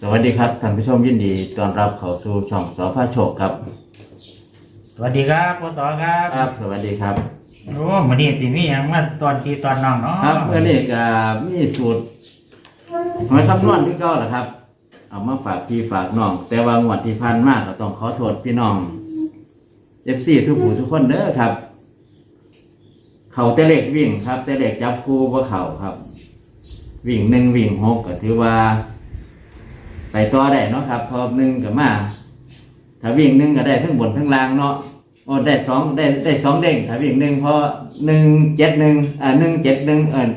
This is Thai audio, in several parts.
สวัสดีครับท่านผู้ชมยินดีต้อนรับเข้าสู่ช่องสอพาโชคครับสวัสดีครับพศครับ ครับสวัสดีครับ โอ้มื้อนี้สิมีหยังมาตอนพี่ตอนน้องเนาะครับเมื่อนี้ก็มีสูตรหวยคำนวณที่เก้าแหละครับ เอามาฝากพี่ฝากน้อง แต่ว่างวดที่พันมากก็ต้องขอโทษพี่น้องเอฟซีทุกผู้ทุกคนเด้อครับ เขาแต่เล็กวิ่งครับ แต่เล็กจับคู่ว่าเขาครับ วิ่งหนึ่งวิ่งหกก็ถือว่า ไปต่อได้เนาะครับพอหนึ่งกับมาถ้าวิ่งหนึ่งก็ได้ทั้งบนทั้งล่างเนาะโอ้ได้สองได้ได้สองเด้งถ้าวิ่งหนึ่งเพราะหนึ่งเจ็ดหนึ่งอ่าหนึ่งเจ็ดหนึ่งเออ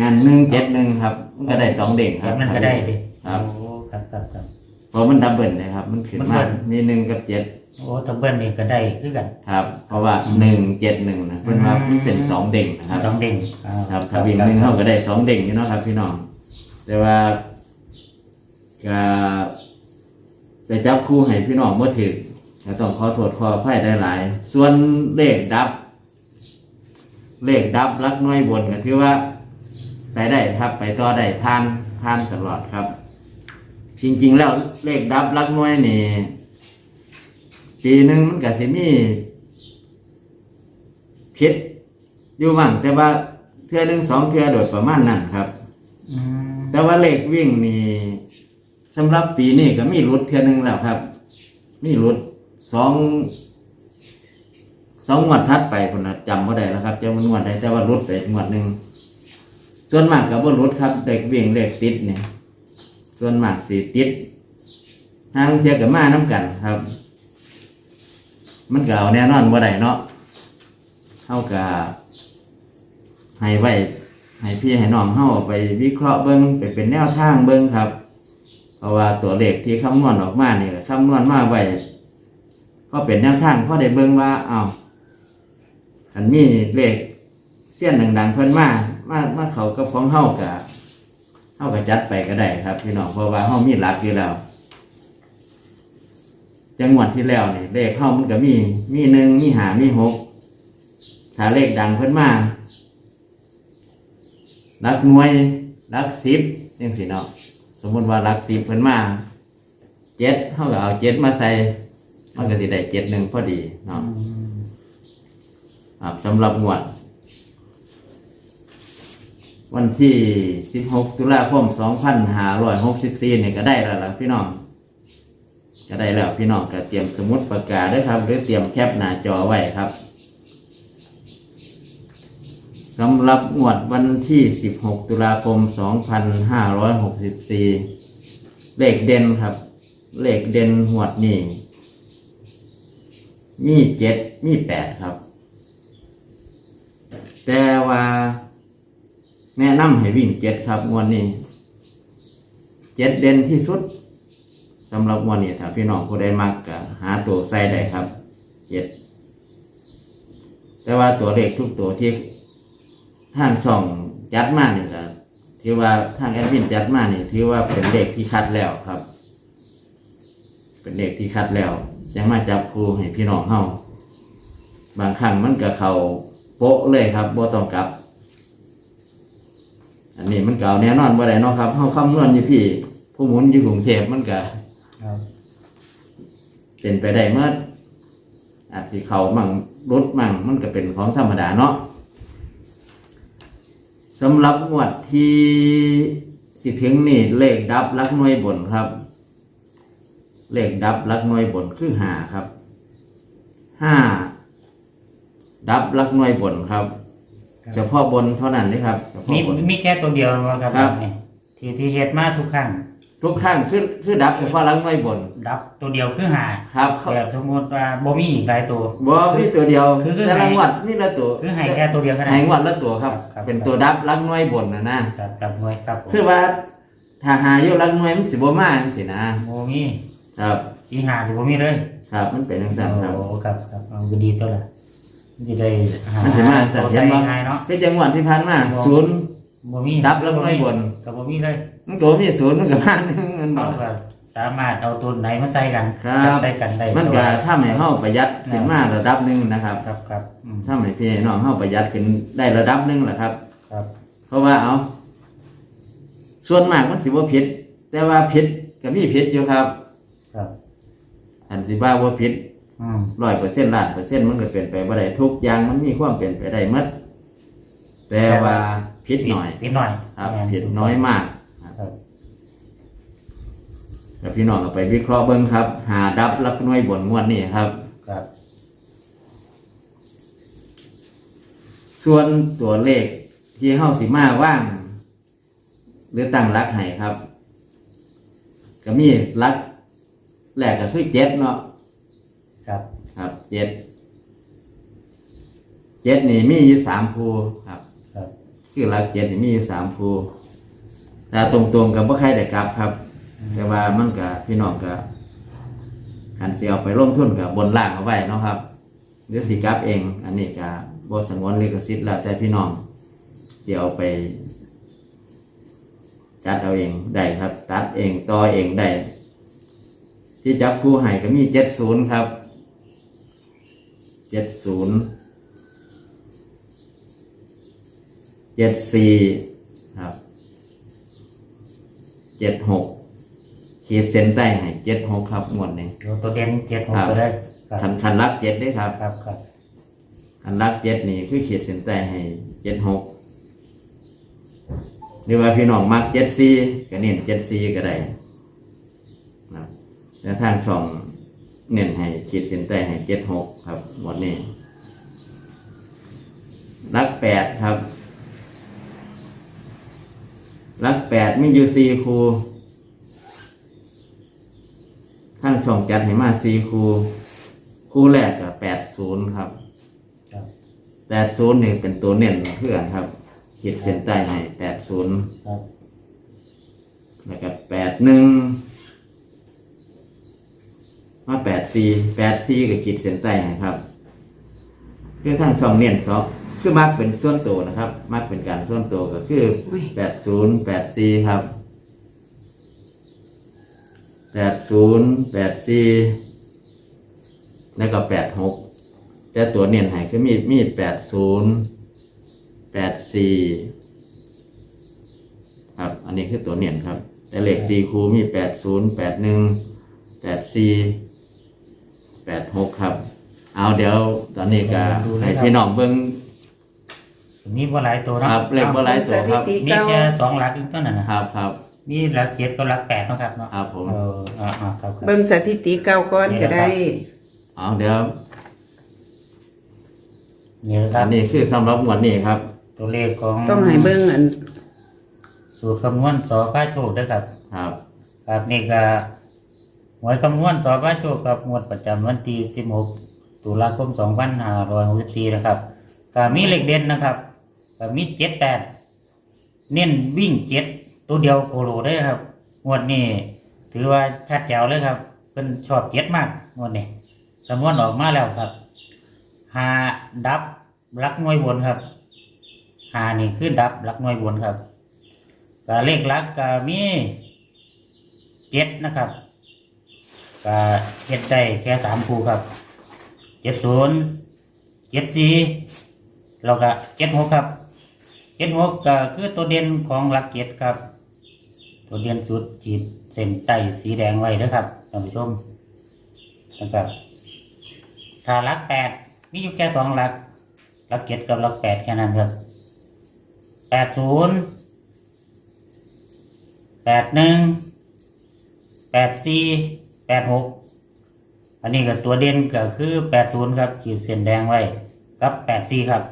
งานหนึ่งเจ็ดหนึ่งครับมันก็ได้สองเด้งคแบรับ บนั้นก็ได้ดิครับ โอ้ครับครับครับ เพราะมันดับเบิลเลยครับ มันขึ้นมันมาเบิลมีหนึ่งกับเจ็ดโอ้ตะเบิ้ลนี่ก็ได้คือกัน ครับ เพราะว่าหนึ่งเจ็ดหนึ่งนะเพิ่นว่ามันเป็นสองเด้งนะครับสองเด้งอ่าครับถ้าวิ่งหนึ่งเขาก็ได้สองเด้งอยู่เนาะครับ พี่น้องแต่ว่า ก็จะจับคู่ให้พี่น้องเมื่อถึงก็ต้องขอโทษขออภัยได้หลาย ส่วนเลขดับ เลขดับรักน้อยบนก็ถือว่าไปได้ครับไปต่อได้ผ่านผ่านตลอดครับ จริง ๆ แล้วเลขดับรักน้อยนี่ปีหนึ่งมันก็สิมีผิดอยู่บ้างแต่ว่าเทื่อหนึ่งสองเทื่อโดยประมาณนั้นครับอืมแต่ว่าเลขวิ่งนี่ สำหรับปีนี้ก็มีรุดเทื่อหนึงแล้วครับ มีรุดสองสองงวดทัดไปคนนะจำไม่ได้แล้วครับจำมันงวดได้แต่ว่ารุดไปงวดหนึ่งส่วนมากกับว่ารุดครับ เด็กวิ่งเลขติดเนี่ยส่วนมากสีติดทางเทียกับมาน้ำกันครับ มันก็เอาแน่นอนว่าได้เนาะเท่ากับให้ไว้ให้พี่ให้น้องเข้าไปวิเคราะห์เบิ้งไปเป็นแนวทางเบิ้งครับ เพราะว่าตัวเลขที่คำนวณออกมาเนี่แหละคำนวณมาไว้ก็เป็นแนวทางเพราะได้เบิ้งว่าเอาวอันมีเลขเสี้ยนดังๆเพิ่นมามามาเขากับของเฮากับเฮากับจัดไปก็ได้ครับพี่น้องเพราะว่าเฮามีหลักอยู่แล้วจังหวัดที่แล้วนี่เลขเฮามันก็มีมีหนึ่งมีหามีหกถ้าเลขดังเพิ่นมารักหน่วยรักสิบจังสิเนาะ สมมติว่ารักสิบเพิ่นมาเจ็ดเขาก็เอาเจ็ดมาใส่มันก็สิได้เจ็ดหนึ่งพอดีอืเนาะมครับสำหรับงวด วันที่สิบหกตุลาคมสองพันห้าร้อยหกสิบสี่เนี่ยก็ได้แล้วล่ะพี่น้องก็ได้แล้วพี่น้องก็เตรียมสมุดปากกาด้วยครับ หรือเตรียมแคปหน้าจอไว้ครับ สำหรับงวดวันที่ 16 ตุลาคม 2564 เลขเด่นครับ เลขเด่นหวดนี่มีเจ็ดมีแปดครับ แต่ว่าแนะนำให้วิ่งเจ็ดครับงวดนี้เจ็ดเด่นที่สุดสำหรับงวดนี้ถ้าพี่น้องผู้ใดมักก็หาตัวใส่ได้ครับเจ็ดแต่ว่าตัวเลขทุกตัวที่ ทางช่องจัดมานี่ก็ถือว่าทางแอดมินจัดมานี่ถือว่าเป็นเด็กที่คัดแล้วครับ เป็นเด็กที่คัดแล้วยังมาจับครูให้พี่น้องเฮาบางครั้งมันก็เขาโป๊ะเลยครับบ่ต้องกลับ อันนี้มันเก่าแน่นอนบ่ได้เนาะครับเฮาคำนวณอยู่พี่ ผู้หมุนอยู่กรุงเทพมันก็ครับเป็นไปได้เมื่ออาจสิเขามั่งรถมั่งมันก็เป็นของธรรมดาเนาะ สำหรับงวดที่สิถึงนี่เลขดับลักหน่วยบนครับ เลขดับลักหน่วยบนคือห้าครับห้าดับลักหน่วยบนครับ เฉพาะบนเท่านั้นนะครับเฉพาะมีบนมีแค่ตัวเดียวว่าครับครับเนี่ยที่ที่เฮ็ดมาทุกครั้ง ทุกครั้งคือคือดับเฉพาะลักหน่วยบน ดับตัวเดียวคือหาครับแบบสมมติว่าบ่มีอีกหลายตัว บ่มีตัวเดียวคือคือแต่ละให้งวดมีละตัวคือให้แค่ตัวเดียวแค่นั้ให้นงวดละตัวครับ ครับเป็นตัวดับลักหน่วยบนนะนะครับครับหน่วยครับผมคือว่าถ้าหาอยู่ลักหน่วยมันสิบ่มาจังซี่นะบ่มีครับอีหาสิบ่มีเลย ครับมันเป็นจังซั่นครับโอ้ครับครับเอาก็ดีตัวละมันจะได้หามันสิมาจังตัวซั่นใส่เห็นบ่ง่ายเนาะคือจังหวัดที่ผ่านมาบ่ศูนย์บ่มีดับแล้วไม่บ่นก็บ่มีเลย มันตัวมีศูนย์มันก็มาหนึงมันบ่เราก็สามารถเอาตัวไหนมาใส่กันครับ จัใส่กันได้มันก็ทำให้เฮาประหยัดขึ้นมาระดับหนึงนะครับครับครับอืมทำให้พี่น้องเฮาประหยัดขึ้นได้ระดับหนึงแหละครับ ครับเพราะว่าเอาส่วนมากมันสิบ่ผิด แต่ว่าผิดก็มีผิดอยู่ครับครับอันสิว่าว่าผิดอืมร้อยเปอร์เซ็นต์ล้านเปอร์เซ็นต์มันก็เปลี่ยนไปบ่ได้ทุกอย่างมันมีความเปลี่ยนไปได้หมดแต่ว่าผิดหน่อยผิดหน่อยครับแม่ผิดน้อยมาก ครับแล้วพี่น้องก็ไปวิเคราะห์เบิ่งครับ หาดับรับหน่วยบนงวดนี้ครับ ครับส่วนตัวเลขที่เฮาสิมาว่าง หรือตั้งหลักให้ครับ ก็มีหลักแรกก็คือเจ็ดเนาะครับ ครับเจ็ดเจ็ดนี่มีอยู่สามคูครับ ครับ คือหลักเจ็ดนี่มีอยู่สามคู แต่ตรงๆกับบ่ใครได้กลับครับ แต่ว่ามันก็พี่น้องก็หันเสียเอาไปลงทุนกับบนล่างเอาไว้เนาะครับหรือสิกลับเอง อันนี้ก็บ่สงวนลิขสิทธิ์แล้วแต่พี่น้องเสียเอาไป จัดเอาเองได้ครับ ตัดเองต่อเองได้ที่จับคู่ให้ก็มีเจ็ดศูนย์ครับเจ็ดศูนย์เจ็ดสี่ เจ็ดหกขีดเส้นใต้ให้เจ็ดหกครับงวดนี้ดูตัวเด่นเจ็ดหกครับก็ได้ครับคันคันรักเจ็ดได้ครับ ครับครับคันรักเจ็ดนี่คือขีดเส้นใต้ให้เจ็ดหกหรือว่าพี่น้องมักเจ็ดสี่ก็เน้นเจ็ดสี่ก็ได้นะแล้วทางช่องเน้นให้ขีดเส้นใต้ให้เจ็ดหกครับหมดนี้รักแปดครับ รักแปดมีอยู่สี่คูทางช่องจัดให้มาสี่คูคู่แรกกับแปดศูนย์ครับครับแปดศูนย์นี่เป็นตัวเน้นเพื่อนครับขีดเส้นใต้ให้แปดศูนย์ครับแล้วก็แปดหนึ่งมาแปดสี่แปดสี่ก็ขีดเส้นใต้ให้ครับ คือทั้งช่องเน้นสอง คือมักเป็นส่วนตัวนะครับ มักเป็นการส่วนตัวก็คือแปดศูนย์แปดสี่ครับแปดศูนย์แปดสี่แล้วก็แปดหกแต่ตัวเน้นให้คือมีมีแปดศูนย์แปดสี่ครับ อันนี้คือตัวเน้นครับ แต่เลขสี่คูมีแปดศูนย์แปดหนึ่งแปดสี่แปดหกครับ เอาเดี๋ยวตอนนี้ก็ให้พี่น้องเบิ้ง มีบ่หลายตัวคเนาะรับเลขบ่หลายตัวครับสถิติมีแค่สองหลักอีกตัวนั่นนะครับครับมีหลักเจ็ดกับหลักแปดเนาะครับเนาะครับผมเอออ่าอ่าครับครับเบิ่งสถิติเก่าก่อนก็ได้ เอาเดี๋ยวนี่นะคอัรับนนี้คือสำหรับงวดนี้ครับ ตัวเลขของต้องให้เบิ่งอันสูตรคำนวณสอฟ้าโชคด้วยครับ ครับ ครับนี่ก็หวยคำนวณสอบว่าโชคกับงวดประจำวันที่16 ตุลาคม 2564 นะครับก็มีเลขเด่นนะครับ ก็มี78เน้นวิ่ง7ตัวเดียวโคโลได้ครับงวดนี้ถือว่าชัดแจ๋วเลยครับเป็นชอบเจ็ดมากงวดนี้คำนวณออกมาแล้วครับหาดับรักหน่วยบนครับหานี่คือดับรักหน่วยบนครับก็เลขหลักก็มีเจ็ดนะครับก็เฮ็ดได้แค่สามคู่ครับเจ็ดศูนย์เจ็ดสี่แล้วก็เจ็ดหกครับ เจ็ดหกก็คือตัวเด่นของหลักเจ็ดครับ ตัวเด่นสุดจีดเส้นใต้สีแดงไว้นะครับท่านผู้ชมนะครับถ้าหลักแปดมีอยู่แค่สองหลักหลักเจ็ดกับหลักแปดแค่นั้นครับแปดศูนย์แปดหนึ่งแปดสี่แปดหกอันนี้ก็ตัวเด่นก็คือแปดศูนย์ครับขีดเส้นแดงไว้กับแปดสี่ครับ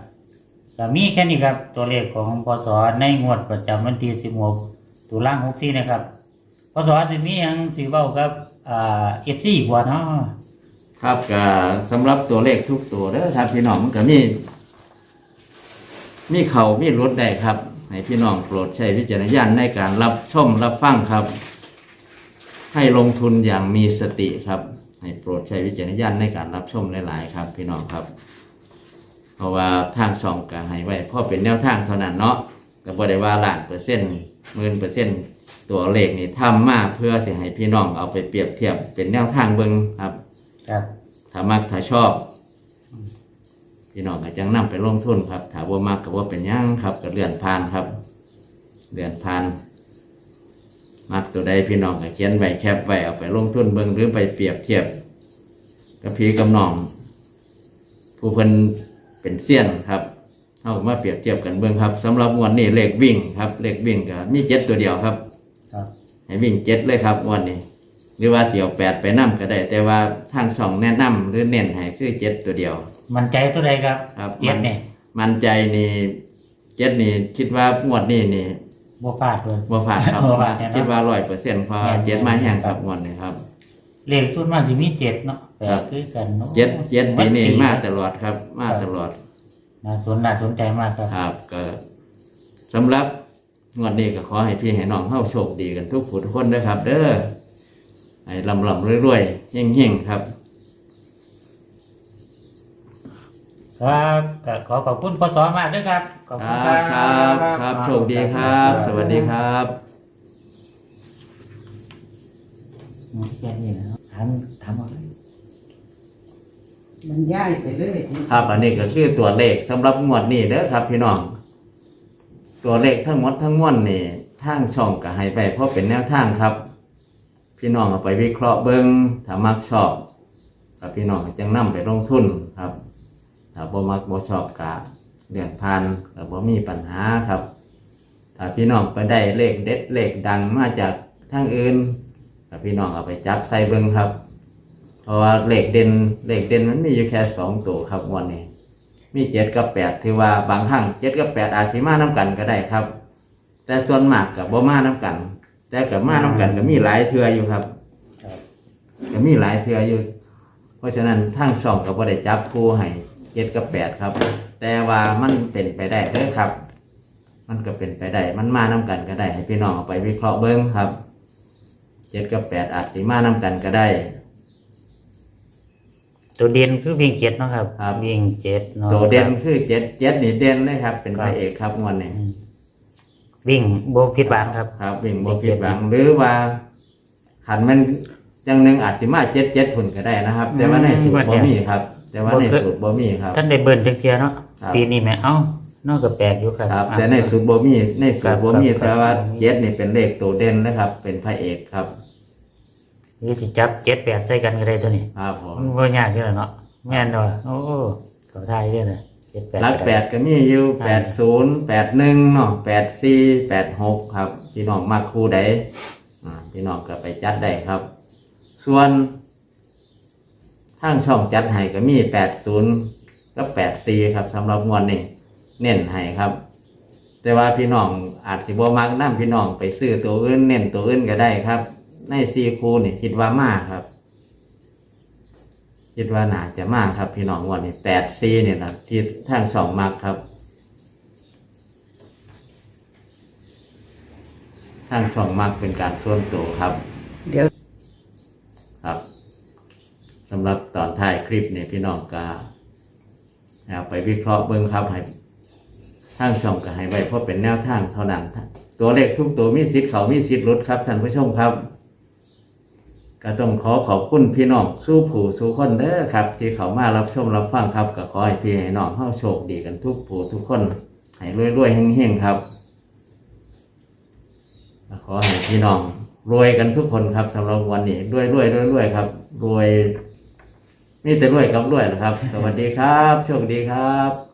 ก็มีแค่นี้ครับ ตัวเลขของพศในงวดประจำวันที่สิบหกตุลาหกสี่นะครับพศจะมีหยังสีเบ้าครับอ่าเอฟซีกว่าเนาะครับก็สำหรับตัวเลขทุกตัวเด้อครับพี่น้องมันก็มี มีเขามีรถได้ครับ ให้พี่น้องโปรดใช้วิจารณญาณในการรับชมรับฟังครับ ให้ลงทุนอย่างมีสติครับ ให้โปรดใช้วิจารณญาณในการรับชมหลาย ๆ ครับ พี่น้องครับ เพราะว่าทางช่องก็ให้ไว้เพราะเป็นแนวทางเท่านั้นเนาะก็บ่ได้ว่าล้านเปอร์เซ็นต์หมื่นเปอร์เซ็นต์ตัวเลขนี่ทำมาเพื่อสิให้พี่น้องเอาไปเปรียบเทียบเป็นแนวทางเบิ่งครับครับถ้ามักถ้าชอบ พี่น้องก็จังนำไปลงทุนครับถ้าบ่มักก็บ่เป็นหยังครับก็เลื่อนผ่านครับเลื่อนผ่าน มักตัวใดพี่น้องก็เขียนไว้แคปไว้เอาไปลงทุนเบิ่งหรือไปเปรียบเทียบกับพี่กับน้อง ผู้เพิ่น เป็นเซียนครับเอามาเปรียบเทียบกันเบิ่งครับสำหรับงวดนี้เลขวิ่งครับเลขวิ่งก็มีเจ็ดตัวเดียวครับ ครับ ให้วิ่งเจ็ดเลยครับงวันนี้ หรือว่าเสี่ยวแปดไปนํก็ได้ แต่ว่าทางช่องแนะนำหรือเน้นให้คือเจ็ดตัวเดียว มันใจตัวใดครับครับเจ็ดเนี่ยมันใจนี่เจ็ดนี่คิดว่างวดนี้นี่บ่พลาดเลยบ่ผ่านครับบ่ผ่านแน่นอนคิดว่าร้อยเปอร์เซ็นต์พอแน่นอนเจ็ดมาแห้งครับงวดนี้ครับ เลขชุดมันสิมีเจ็ดเนาะแต่ครับ คือกันเนาะเจ็ดเจ็ดปีนี้วัมาตลอดครับ มาตลอดน่าสนน่าสนใจมากครับ ครับก็สำหรับงวดนี้ก็ขอให้พี่ให้น้องเฮาโชคดีกันทุกผู้ทุกคนเด้อครับ เด้อให้ลำลำรวยๆเฮงๆครับ ครับก็ขอขอบคุณพศมากด้วยครับขอบคคุณรัคบรับครับครับโชคดีครับ สวัสดีครับ อืมแค่นี้นะถามถามว่าอะไรมันย้ายไปเลยครับอันนี้ก็คือตัวเลขสำหรับงวดนี้เด้อครับ พี่น้อง ตัวเลขทั้งหมดทั้งมวลนี่ทางช่องก็ให้ไป เพราะเป็นแนวทางครับ พี่น้องเอาไปวิเคราะห์เบิ้งถ้ามักชอบกับพี่น้องก็จังนํไปลงทุนครับถ้าบ่มักบ่ชอบกะเดือนพันก็บ่มีปัญหาครับ ถ้าพี่น้องไปได้เลขเด็ดเลขดังมาจากทางอื่น ก็พี่น้องเอาไปจับใส่เบิ้งครับ เพราะว่าเลขเด่นเลขเด่นมันมีอยู่แค่สองตัวครับงวันนี้ มีเจ็ดกับแปดถือว่าบางครั้งเจ็ดกับแปดอาจสิมาน้ากันก็ได้ครับ แต่ส่วนมากกับบ่มาน้ากัน แต่กับมาน้ากันก็มีหลายเทืออยู่ครับครับก็มีหลายเทืออยู่ เพราะฉะนั้นทั้งสองกับบ่ได้จับคู่ให้เจ็ดกับแปดครับ แต่ว่ามันเป็นไปได้เด้อครับ มันก็เป็นไปได้มันมาน้ากันก็ได้ ให้พี่น้องเอาไปวิเคราะห์เบิ้งครับ เจ็ดกับแปดอาจสิมาน้ากันก็ได้ ตัวเด่นคือวิ่งเจ็ดเนาะครับครับ วิ่งเจ็ดเนาะตัวเด่นคือเจ็ดเจ็ดนี่เด่นเลยครับ เป็นครัพบระเอกครับงวดนี้อืมวิ่งโบผิดหวังครับ ครับวิ่งบกิดหวังหรือว่าขันมันจังหนึ่งอาจจะมาเจ็ดเจ็ดผุนก็ได้นะครับ แต่ว่าในสูตรบ่มีครับ แต่ว่าในสูตรบ่มีครับ ท่านได้เบิร์นจักเทียเนาะครับ ปีนี้แหม่เอ้า นอกกับแปลกอยู่ครับครับอะแต่ในสูตรบ่มีในสูตรบ่มีครับ แต่ว่าครับเจ็ดนี่เป็นเลขตัวเด่นนะครับ เป็นพระเอกครับ นี่สิจับเจ็ดแปดใส่กันก็ได้ตัวนี้ครับผมมันบ่ยากอยู่แล้วเนาะแม่นเนาะโอ้เขาทายเยอะเลยเจ็ดแปดหลักแปดก็มีอยู่แปดศูนย์แปดหนึ่งเนาะแปดสี่แปดหกครับ พี่น้องมาคู่ใดอ่าพี่น้องก็ไปจัดได้ครับ ส่วนทางช่องจัดให้ก็มีแปดศูนย์ก็แปดสี่ครับสำหรับงวดนี้ เน้นให้ครับ แต่ว่าพี่น้องอาจสิบ่มักนํพี่น้องไปซื้อตัวอื่นเน้นตัวอื่นก็ได้ครับ ในซีคูนี่คิดว่ามาครับ คิดว่าน่าจะมากครับ พี่น้องงวันนี้แปดซีเนี่ยนะที่ทางช่องมักครับทางช่องมักเป็นการส่วนตัวครับ เดี๋ยวครับสำหรับตอนท้ายคลิปเนี่ยพี่น้องก็เอาไปวิเคราะห์เบิ้งครับให้ ทางช่องก็ให้ไว้เพราะเป็นแนวทางเท่านั้นตัวเลขทุกตัวมีสิทธิ์เขามีสิทธิ์ลดครับท่านผู้ชมครับ ก็ต้องขอขอบคุณพี่น้องสู้ผู้สู้คนเด้อครับ ที่เขามารับชมรับฟังครับก็ขอให้พี่ให้น้องเข้าโชคดีกันทุกผู้ทุกคนให้รวยๆเฮงๆครับขอให้พี่น้องรวยกันทุกคนครับสำหรับวันนี้รวยรวยรวยรวยครับ รวยนี่แต่รวยกับรวยนะครับ สวัสดีครับ โชคดีครับ